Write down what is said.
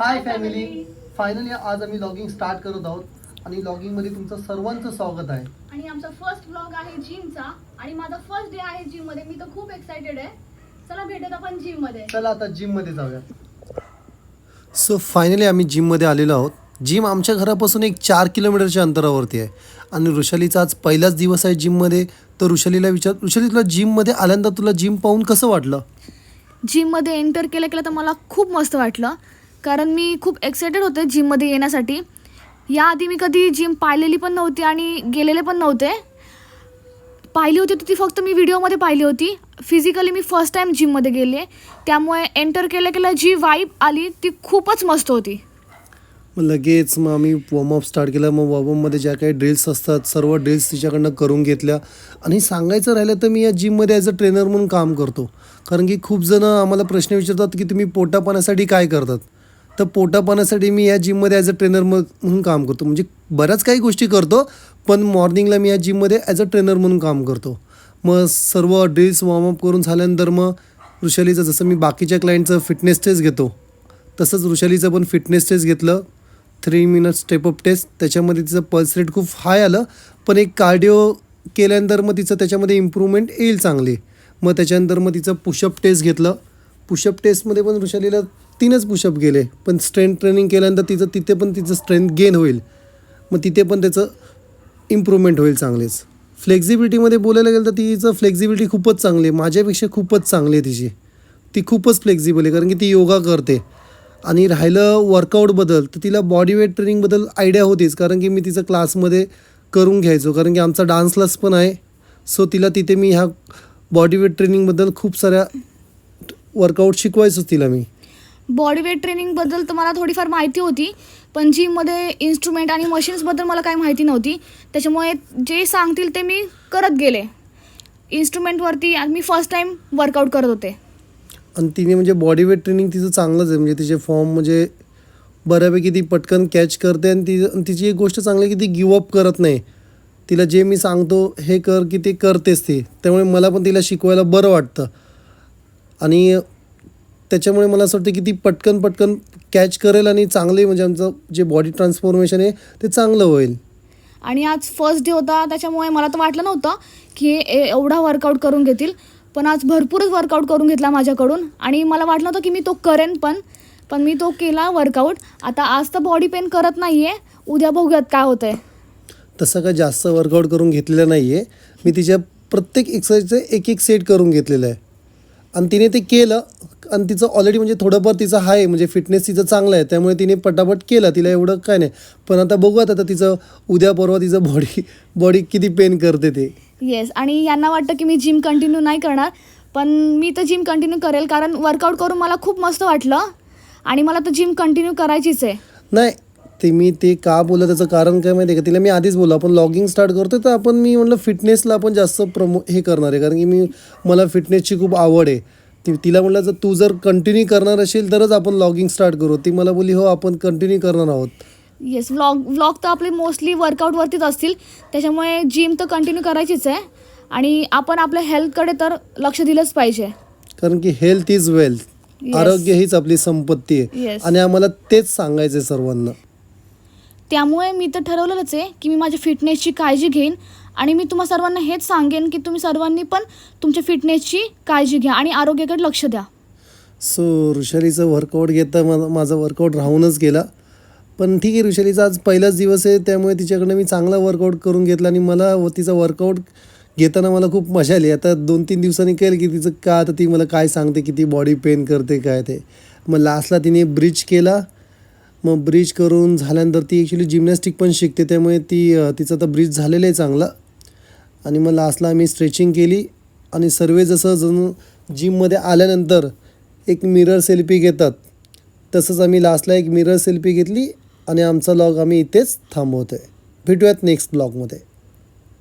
Hi family finally आज आम्ही logging start करत आहोत. आणि लॉगिंगमध्ये तुमचं सर्वांचं स्वागत आहे. आणि आमचा फर्स्ट व्लॉग आहे जिमचा आणि माझा फर्स्ट डे आहे जिममध्ये मी तर खूप एक्साइटेड आहे. चला भेटत आपण जिममध्ये चला आता जिममध्ये जाऊया सो फायनली आम्ही जिममध्ये आलेलो आहोत. जिम आमच्या घरापासून एक चार किलोमीटरच्या अंतरावरती आहे. आणि ऋषालीचा आज पहिलाच दिवस आहे जिममध्ये तर ऋषालीला विचार ऋषाली तुला जिममध्ये आल्यानंतर तुला जिम पाहून कसं वाटलं? जिममध्ये एंटर केलं केलं तर मला खूप मस्त वाटलं. कारण मी खूप एक्सायटेड होते जिममध्ये येण्यासाठी. याआधी मी कधी जिम पाहिलेली पण नव्हती आणि गेलेले पण नव्हते. पाहिली होती तर ती फक्त मी व्हिडिओमध्ये पाहिली होती. फिजिकली मी फर्स्ट टाईम जिममध्ये गेले. त्यामुळे एंटर केल्या केल्या जी वाईब आली ती खूपच मस्त होती. मग लगेच मग आम्ही वॉर्मअप स्टार्ट केला. मग वॉर्मअपमध्ये ज्या काही ड्रिल्स असतात सर्व ड्रिल्स तिच्याकडनं करून घेतल्या. आणि सांगायचं राहिलं तर मी या जिममध्ये ॲज अ ट्रेनर म्हणून काम करतो. कारण की खूप जणं आम्हाला प्रश्न विचारतात की तुम्ही पोटापाण्यासाठी काय करतात? तर पोटापाण्यासाठी मी या जिममध्ये ॲज अ ट्रेनर म्हणून काम करतो. म्हणजे बऱ्याच काही गोष्टी करतो पण मॉर्निंगला मी या जिममध्ये ॲज अ ट्रेनर म्हणून काम करतो. मग सर्व ड्रिल्स वॉर्मअप करून झाल्यानंतर मग ऋषालीचं जसं मी बाकीच्या क्लायंटचं फिटनेस टेस्ट घेतो तसंच ऋषालीचं पण फिटनेस टेस्ट घेतलं. Three minute step up test त्याच्यामध्ये तिचं पल्स रेट खूप हाय आलं पण एक कार्डिओ केल्यानंतर मग तिचं त्याच्यामध्ये इम्प्रूव्हमेंट येईल चांगली. मग त्याच्यानंतर मग तिचं पुशअप टेस्ट घेतलं. पुशअप टेस्टमध्ये पण ऋषालीला तीनच पुशअप गेले. पण स्ट्रेंथ ट्रेनिंग केल्यानंतर तिचं तिथे पण तिचं स्ट्रेंथ गेन होईल. मग तिथे पण त्याचं इम्प्रूव्हमेंट होईल चांगलेच. फ्लेक्झिबिलिटीमध्ये बोलायला गेलं तर तिचं फ्लेक्झिबिलिटी खूपच चांगली आहे. माझ्यापेक्षा खूपच चांगली आहे तिची. ती खूपच फ्लेक्झिबल आहे कारण की ती योगा करते. आणि राहिलं वर्कआउटबद्दल तर तिला बॉडी वेट ट्रेनिंगबद्दल आयडिया होतीच. कारण की मी तिचं क्लासमध्ये करून घ्यायचो. कारण की आमचा डान्स क्लास पण आहे. सो तिला तिथे मी ह्या बॉडी वेट ट्रेनिंगबद्दल खूप साऱ्या वर्कआउट शिकवायचो तिला मी. बॉडी वेट ट्रेनिंगबद्दल तर मला थोडीफार माहिती होती पण जिममध्ये इन्स्ट्रुमेंट आणि मशीन्सबद्दल मला काही माहिती नव्हती. त्याच्यामुळे जे सांगतील ते मी करत गेले. इन्स्ट्रुमेंटवरती आणि मी फर्स्ट टाईम वर्कआउट करत होते. आणि तिने म्हणजे बॉडी वेट ट्रेनिंग तिचं चांगलंच आहे म्हणजे तिचे फॉर्म म्हणजे बऱ्यापैकी ती पटकन कॅच करते आणि ती तिची एक गोष्ट चांगली आहे की ती गिवअप करत नाही. तिला जे मी सांगतो हे कर की ते करतेच ती. त्यामुळे मला पण तिला शिकवायला बरं वाटतं. आणि त्याच्यामुळे मला असं वाटतं की ती पटकन पटकन कॅच करेल आणि चांगले म्हणजे आमचं जे बॉडी ट्रान्सफॉर्मेशन आहे ते चांगलं होईल. आणि आज फर्स्ट डे होता त्याच्यामुळे मला तर वाटलं नव्हतं की एवढा वर्कआउट करून घेतील. पण आज भरपूरच वर्कआउट करून घेतला माझ्याकडून आणि मला वाटलं होतं की मी तो करेन पण पण मी तो केला वर्कआउट आता आज तर बॉडी पेन करत नाही आहे उद्या बघूयात काय होतं आहे तसं काय जास्त वर्कआउट करून घेतलेलं नाही आहे मी तिच्या प्रत्येक एक्सरसाइजचं एक एक सेट करून घेतलेलं आहे. आणि तिने ते केलं आणि तिचं ऑलरेडी म्हणजे थोडंफार तिचं आहे म्हणजे फिटनेस तिचं चांगलं आहे त्यामुळे तिने पटापट केलं तिला एवढं काय नाही. पण आता बघूयात आता तिचं उद्या परवा तिचं बॉडी बॉडी किती पेन करते ते. येस आणि यांना वाटतं की मी जिम कंटिन्यू नाही करणार पण मी तर जिम कंटिन्यू करेल कारण वर्कआउट करून मला खूप मस्त वाटलं आणि मला तर जिम कंटिन्यू करायचीच आहे. नाही ते मी ते का बोललं त्याचं कारण काय माहिती आहे का? तिला मी आधीच बोललो आपण लॉगिंग स्टार्ट करतो तर आपण मी म्हटलं फिटनेसला आपण जास्त प्रमो हे करणार आहे कारण की मी मला फिटनेसची खूप आवड आहे. ती तिला म्हटलं जर तू जर कंटिन्यू करणार असेल तरच आपण लॉगिंग स्टार्ट करू. ती मला बोलली हो आपण कंटिन्यू करणार आहोत. येस व्लॉग व्लॉग तर आपले मोस्टली वर्कआउटवरतीच असतील. त्याच्यामुळे जिम तर कंटिन्यू करायचीच आहे. आणि आपण आपल्या हेल्थकडे तर लक्ष दिलंच पाहिजे. कारण की हेल्थ इज वेल्थ Yes. आरोग्य हीच आपली संपत्ती आहे. Yes. आणि आम्हाला तेच सांगायचं आहे सर्वांना. त्यामुळे मी तर ठरवलेलंच आहे की मी माझ्या फिटनेसची काळजी घेईन. आणि मी तुम्हा सर्वांना हेच सांगेन की तुम्ही सर्वांनी पण तुमच्या फिटनेसची काळजी घ्या आणि आरोग्याकडे लक्ष द्या. सो ऋषालीचं वर्कआउट घेता मला माझा वर्कआउट राहूनच गेला. पण ठीक आहे ऋषालीचा आज पहिलाच दिवस आहे त्यामुळे तिच्याकडनं मी चांगला वर्कआउट करून घेतला आणि मला व तिचा वर्कआउट घेताना मला खूप मजा आली. आता दोन तीन दिवसांनी कळेल की तिचं का आता ती मला काय सांगते की ती बॉडी पेन करते काय ते. मग लास्टला तिने ब्रिज केला. मग ब्रिज करून झाल्यानंतर ती ॲक्च्युली जिमनॅस्टिक पण शिकते त्यामुळे ती तिचा तिचं आता ब्रिज झालेलं आहे चांगला. आणि मग लास्टला आम्ही स्ट्रेचिंग केली. आणि सर्व जसं जणू जिममध्ये आल्यानंतर एक मिरर सेल्फी घेतात. तसंच आम्ही लास्टला एक मिरर सेल्फी घेतली आणि आमचा लॉग आम्ही इथेच थांबवतो आहे भेटूयात नेक्स्ट ब्लॉगमध्ये